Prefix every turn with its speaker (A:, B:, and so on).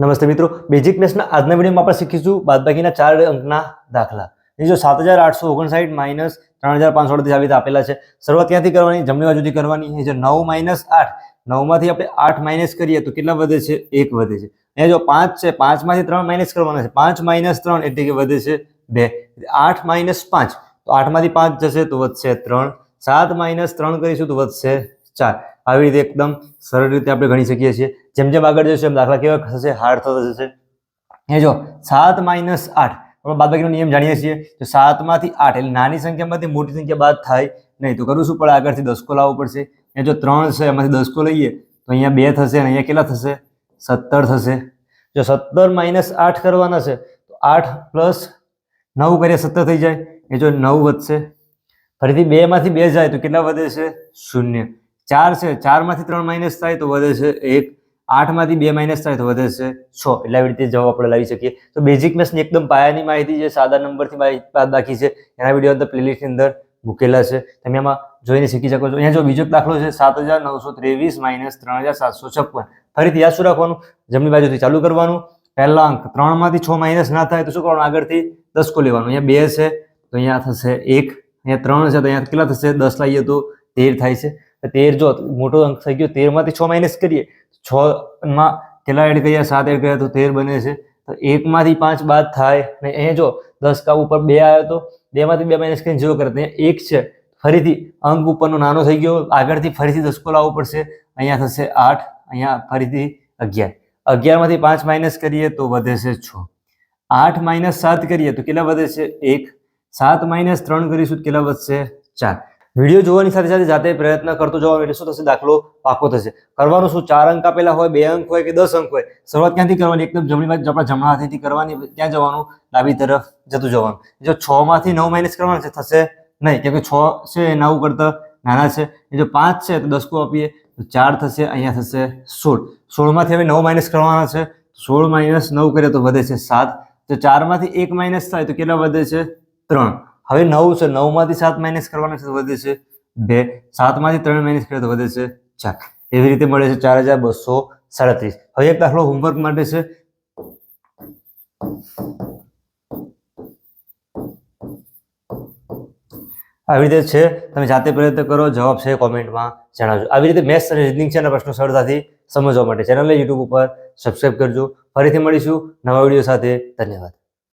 A: નમસ્તે મિત્રો બેઝિક મેથ્સના આજના વિડીયોમાં આપણે શીખીશું બાદબાકીના ચાર અંકના દાખલા. એ જો સાત હજાર આઠસો ઓગણસાઠ માઇનસ ત્રણ હજાર પાંચસો અડતીસ આવી આપેલા છે. શરૂઆત ક્યાંથી કરવાની? જમણી બાજુથી કરવાની. એ જો નવ માઇનસ આઠ, નવમાંથી આપણે આઠ માઇનસ કરીએ તો કેટલા વધે છે? એક વધે છે. અહીંયા જો પાંચ છે, પાંચમાંથી ત્રણ માઇનસ કરવાના છે. પાંચ માઇનસ ત્રણ એટલે કે વધે છે બે. આઠ માઇનસ પાંચ. તો આઠમાંથી પાંચ જશે તો વધશે ત્રણ. સાત માઇનસ ત્રણ કરીશું તો વધશે ચાર. આવી રીતે એકદમ સરળ રીતે આપણે ગણી શકીએ છીએ. જેમ જેમ આગળ જશે એમ દાખલા કેવા થશે હાર્ડ થતા જશે. એ જો, સાત માઇનસ આઠ, આપણે બાદબાકીનો નિયમ જાણીએ છીએ તો સાતમાંથી આઠ, એટલે નાની સંખ્યામાંથી મોટી સંખ્યા બાદ થાય નહીં. તો કરવું શું પડે આગળથી દસકો લાવવો પડશે. એ જો ત્રણ છે, એમાંથી દસકો લઈએ, તો અહીંયા બે થશે, અને અહીંયા કેટલા થશે? સત્તર થશે. જો સત્તર માઇનસ આઠ કરવાના છે, તો આઠ પ્લસ નવ કરીએ, સત્તર થઈ જાય. એ જો નવ વધશે. ફરીથી બેમાંથી બે જાય, તો કેટલા વધે છે? શૂન્ય. ચાર છે, ચારમાંથી ત્રણ માઇનસ થાય તો વધે છે એક, આઠમાંથી બે માઇનસ થાય તો વધે છે છ. એટલે આવી રીતે જવાબ આપણે લાવી શકીએ. તો બેઝિક મેથ્સની એકદમ પાયાની માહિતી જે સાદા નંબરથી બાકી છે, એના વીડિયો અંદર પ્લેલિસ્ટની અંદર મૂકેલા છે. તમે એમાં જોઈને શીખી શકો છો. અહીંયા જો બીજો દાખલો છે, સાત હજાર નવસો ત્રેવીસ માઇનસ ત્રણ હજાર સાતસો છપ્પન. ફરીથી યાદ શું રાખવાનું? જમણી બાજુથી ચાલુ કરવાનું. પહેલા અંક ત્રણમાંથી છ માઇનસ ના થાય તો શું કરવાનું? આગળથી દસકો લેવાનું. અહીંયા બે છે, તો અહીંયા થશે એક. અહીંયા ત્રણ છે, તો અહીંયા કેટલા થશે? દસ લાવીએ તો તેર થાય છે. તેર જો મોટો અંક થઈ ગયો, તેરમાંથી છ માઇનસ કરીએ છ માં કેટલા એડ કર્યા? સાત એડ કર્યા તો તેર બને છે. તો એકમાંથી પાંચ બાદ થાય અને અહીંયા જો દસ કા ઉપર બે આવ્યો તો બેમાંથી બે માઇનસ કરીને જેવો કરે. ત્યાં એક છે. ફરીથી અંક ઉપરનો નાનો થઈ ગયો. આગળથી ફરીથી દસકો લાવવો પડશે. અહીંયા થશે આઠ, અહીંયા ફરીથી અગિયાર. અગિયારમાંથી પાંચ માઇનસ કરીએ તો વધે છે છ. આઠ માઇનસ સાત કરીએ તો કેટલા વધે છે? એક. સાત માઇનસ ત્રણ કરીશું કેટલા વધશે? ચાર. વીડિયો જોવાની સાથે સાથે જાતે પ્રયત્ન કરતો જવાનું એટલે શું થશે દાખલો પાકો થશે. કરવાનું શું? ચાર અંક આપેલા હોય, બે અંક હોય કે દસ અંક હોય? શરૂઆત ક્યાંથી કરવાની? એકદમ જમણી બાજુ આપણા જમણા હાથેથી કરવાની, ત્યાં જવાનું, ડાબી તરફ જતું જવાનું. જો છ માંથી નવ માઇનસ કરવાના છે, થશે નહીં. કેમ કે છ છે એ નવ કરતા નાના છે. એ જો પાંચ છે, તો દસકો આપીએ, તો ચાર થશે, અહીંયા થશે સોળ. સોળમાંથી હવે નવ માઇનસ કરવાના છે સોળ માઇનસ નવ કરીએ તો વધે છે સાત. તો ચારમાંથી એક માઇનસ થાય તો કેટલા વધે છે? ત્રણ. હવે નવ છે, નવમાંથી સાત માઇનસ કરવાના છે વધે છે બે. સાતમાંથી ત્રણ માઇનસ કરે તો વધે છે ચાર. એવી રીતે મળે છે ચાર હજાર બસો સાડત્રીસ. હવે એક દાખલો હોમવર્ક માટે છે. આવી રીતે છે. તમે જાતે પ્રયત્ન કરો, જવાબ છે કોમેન્ટમાં જણાવજો. આવી રીતે મેથ્સ અને રીઝનિંગ છે અને પ્રશ્નો સરળતાથી સમજવા માટે. ચેનલને યુટ્યુબ ઉપર સબસ્ક્રાઈબ કરજો. ફરીથી મળીશું નવા વીડિયો સાથે. ધન્યવાદ.